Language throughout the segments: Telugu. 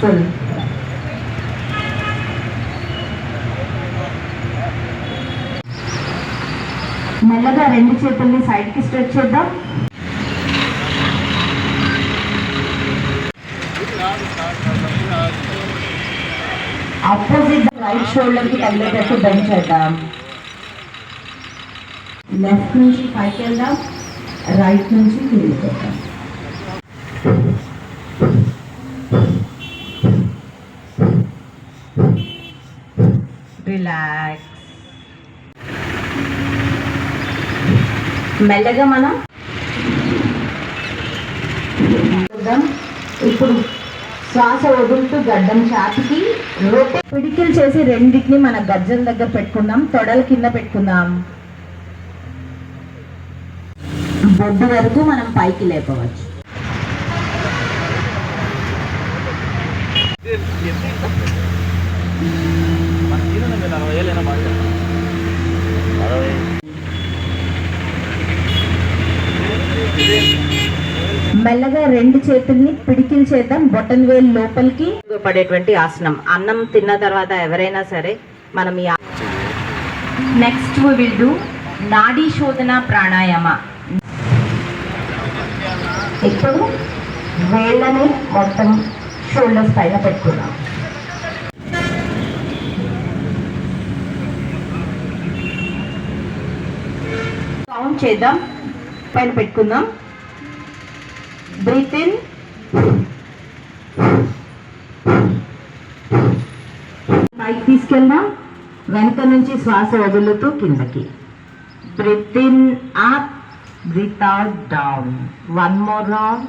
ఫుల్ మెల్లగా రెండు చేతుల్ని సైడ్కి స్ట్రెచ్ చేద్దాం. ఆపోజిట్ రైట్ షోల్డర్కి తగిలేటట్టు బెండ్ చేద్దాం లెఫ్ట్ నుంచి పైకి వెళ్దాం. రైట్ నుంచి కిందికి వెళ్దాం. రిలాక్స్ మెల్లగా మనం చూద్దాం. ఇప్పుడు శ్వాస వదులుతూ గడ్డం చాతికి రొట్టె పిడికిల్ చేసి రెండింటిని మన గజ్జల దగ్గర పెట్టుకుందాం. తొడల కింద పెట్టుకుందాం. బొడ్డు వరకు మనం పైకి లేపవచ్చు. మెల్లగా రెండు చేతుల్ని పిడికిల్ చేద్దాం బొటన్ వేలు లోపలికి. పడేటువంటి ఆసనం. అన్నం తిన్న తర్వాత ఎవరైనా సరే మనం ఈ నెక్స్ట్ విల్ డూ నాడీ శోధన ప్రాణాయామ. ఇప్పుడు వేళ్ళని మొత్తం షోల్డర్స్ పైన పెట్టుకుందాం. కౌంట్ చేద్దాం పైన పెట్టుకుందాం. బ్రీత్ ఇన్ పైకి తీసుకెళ్దాం. వెనక నుంచి శ్వాస వదులుతూ కిందకి. Breathe in up breathe out down one more round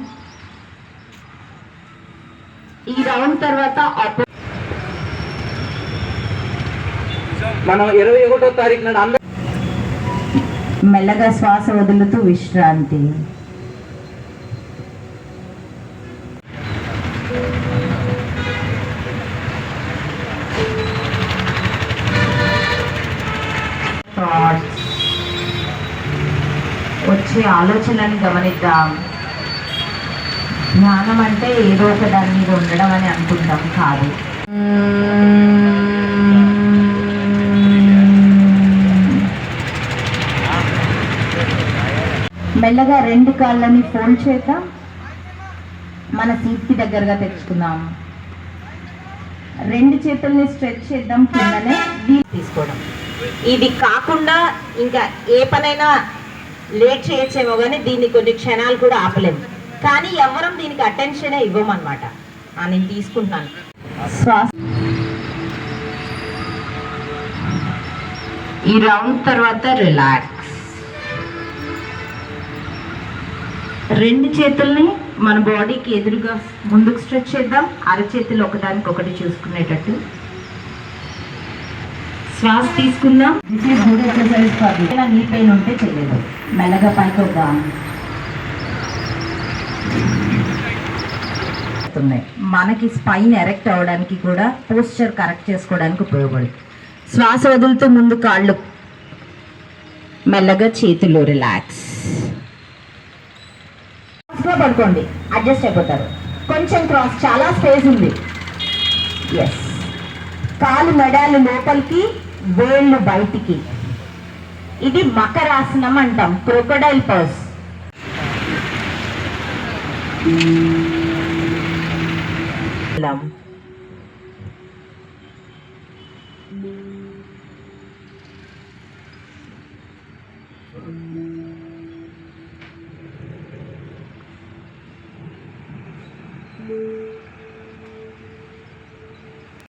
ఈ రౌండ్ తర్వాత మనం ఇరవై ఒకటో తారీఖు నాడు మెల్లగా శ్వాస వదులుతూ విశ్రాంతి. Thoughts. వచ్చే ఆలోచనని గమనిద్దాం. జ్ఞానం అంటే ఏదో ఒక దాని మీద ఉండడం అని అనుకుంటాం కాదు. మెల్లగా రెండు కాళ్ళని ఫోల్డ్ చేద్దాం. మన సీట్కి దగ్గరగా తెచ్చుకుందాం. రెండు చేతుల్ని స్ట్రెచ్ చేద్దాం కిందనే. తీసుకోవడం. ఇది కాకుండా ఇంకా ఏ పనైనా లేట్ చేయొచ్చేమో కానీ దీన్ని కొన్ని క్షణాలు కూడా ఆపలేము. కానీ ఎవరం దీనికి అటెన్షనే ఇవ్వమన్నమాట. నేను తీసుకుంటున్నాను. శ్వాస ఈ రౌండ్ తర్వాత రిలాక్స్. రెండు చేతుల్ని మన బాడీకి ఎదురుగా ముందుకు స్ట్రెచ్ చేద్దాం అరచేతులు ఒకదానికి ఒకటి చూసుకునేటట్టు. శ్వాస తీసుకుందాం this is good exercise for ఇలా నీ పెయిన్ ఉంటే చేయలేదు. మెల్లగా పైకి వద్దాం. మనకి స్పైన్ ఎరెక్ట్ అవ్వడానికి కూడా పోస్చర్ కరెక్ట్ చేసుకోవడానికి ఉపయోగపడుతుంది. శ్వాస వదులుతూ ముందు కాళ్ళు. మెల్లగా చేతులు రిలాక్స్ పడుకోండి. అడ్జస్ట్ అయిపోతారు. కొంచెం క్రాస్ చాలా స్పేస్ ఉంది. ఎస్ కాలు మెడాలు లోపలికి. వేళ్ళు బయటికి. ఇది మకరాసనం అంటాం క్రొకడైల్ పర్స్.